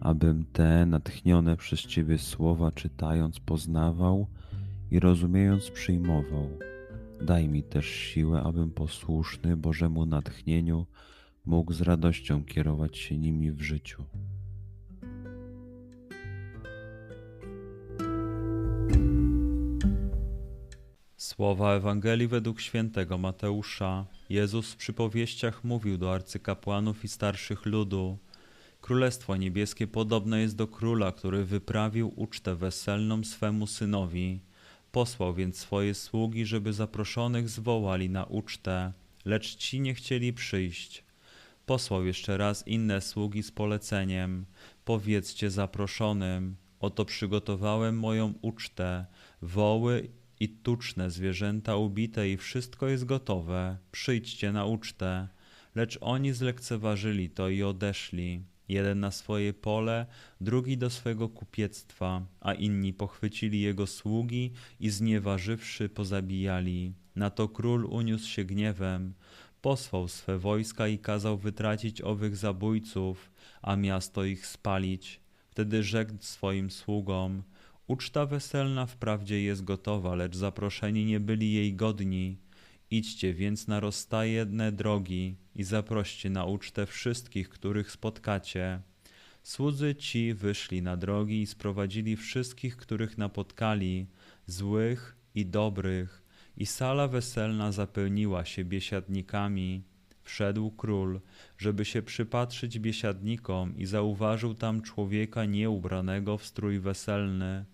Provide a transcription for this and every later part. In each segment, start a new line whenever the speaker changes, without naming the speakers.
abym te natchnione przez Ciebie słowa czytając poznawał i rozumiejąc przyjmował. Daj mi też siłę, abym posłuszny Bożemu natchnieniu mógł z radością kierować się nimi w życiu.
Słowa Ewangelii według świętego Mateusza. Jezus w przypowieściach mówił do arcykapłanów i starszych ludu – Królestwo niebieskie podobne jest do króla, który wyprawił ucztę weselną swemu synowi. Posłał więc swoje sługi, żeby zaproszonych zwołali na ucztę, lecz ci nie chcieli przyjść. Posłał jeszcze raz inne sługi z poleceniem: Powiedzcie zaproszonym: Oto przygotowałem moją ucztę, woły i tuczne zwierzęta ubite i wszystko jest gotowe. Przyjdźcie na ucztę. Lecz oni zlekceważyli to i odeszli jeden na swoje pole, drugi do swego kupiectwa, a inni pochwycili jego sługi i znieważywszy pozabijali. Na to król uniósł się gniewem, posłał swe wojska i kazał wytracić owych zabójców, a miasto ich spalić. Wtedy rzekł swoim sługom, Uczta weselna wprawdzie jest gotowa, lecz zaproszeni nie byli jej godni. Idźcie więc na rozstajne drogi i zaproście na ucztę wszystkich, których spotkacie. Słudzy ci wyszli na drogi i sprowadzili wszystkich, których napotkali, złych i dobrych, i sala weselna zapełniła się biesiadnikami. Wszedł król, żeby się przypatrzyć biesiadnikom i zauważył tam człowieka nieubranego w strój weselny.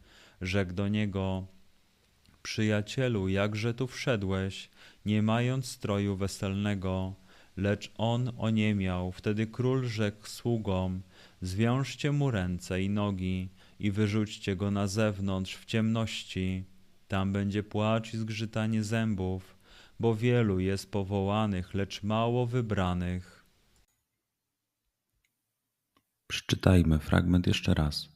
Rzekł do niego, Przyjacielu, jakże tu wszedłeś, nie mając stroju weselnego? Lecz on oniemiał. Wtedy król rzekł sługom, zwiążcie mu ręce i nogi i wyrzućcie go na zewnątrz w ciemności. Tam będzie płacz i zgrzytanie zębów, bo wielu jest powołanych, lecz mało wybranych.
Przeczytajmy fragment jeszcze raz.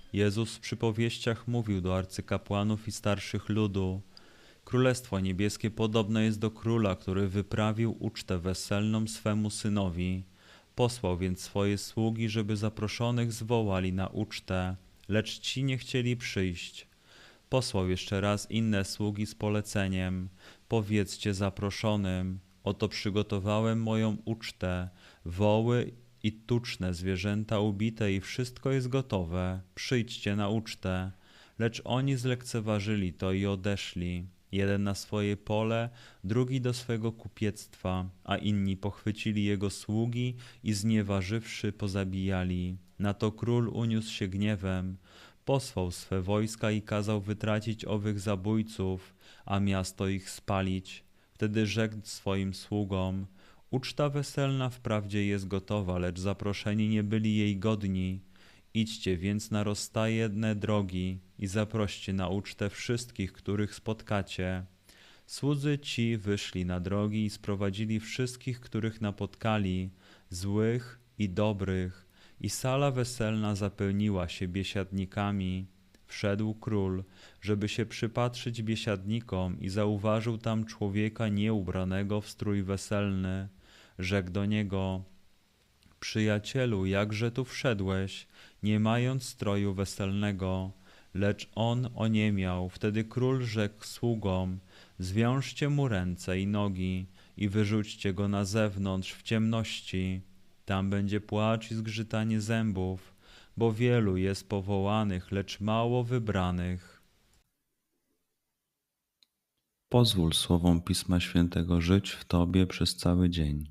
Jezus w przypowieściach mówił do arcykapłanów i starszych ludu: Królestwo niebieskie podobne jest do króla, który wyprawił ucztę weselną swemu synowi. Posłał więc swoje sługi, żeby zaproszonych zwołali na ucztę, lecz ci nie chcieli przyjść. Posłał jeszcze raz inne sługi z poleceniem: Powiedzcie zaproszonym: Oto przygotowałem moją ucztę, woły i tuczne zwierzęta ubite i wszystko jest gotowe, przyjdźcie na ucztę. Lecz oni zlekceważyli to i odeszli, jeden na swoje pole, drugi do swego kupiectwa, a inni pochwycili jego sługi i znieważywszy pozabijali. Na to król uniósł się gniewem, posłał swe wojska i kazał wytracić owych zabójców, a miasto ich spalić. Wtedy rzekł swoim sługom, Uczta weselna wprawdzie jest gotowa, lecz zaproszeni nie byli jej godni. Idźcie więc na rozstajne drogi i zaproście na ucztę wszystkich, których spotkacie. Słudzy ci wyszli na drogi i sprowadzili wszystkich, których napotkali, złych i dobrych, i sala weselna zapełniła się biesiadnikami. Wszedł król, żeby się przypatrzyć biesiadnikom i zauważył tam człowieka nieubranego w strój weselny rzekł do niego: Przyjacielu, jakże tu wszedłeś, nie mając stroju weselnego? Lecz on oniemiał. Wtedy król rzekł sługom: Zwiążcie mu ręce i nogi i wyrzućcie go na zewnątrz w ciemności. Tam będzie płacz i zgrzytanie zębów, bo wielu jest powołanych, lecz mało wybranych.
Pozwól słowom Pisma Świętego żyć w Tobie przez cały dzień.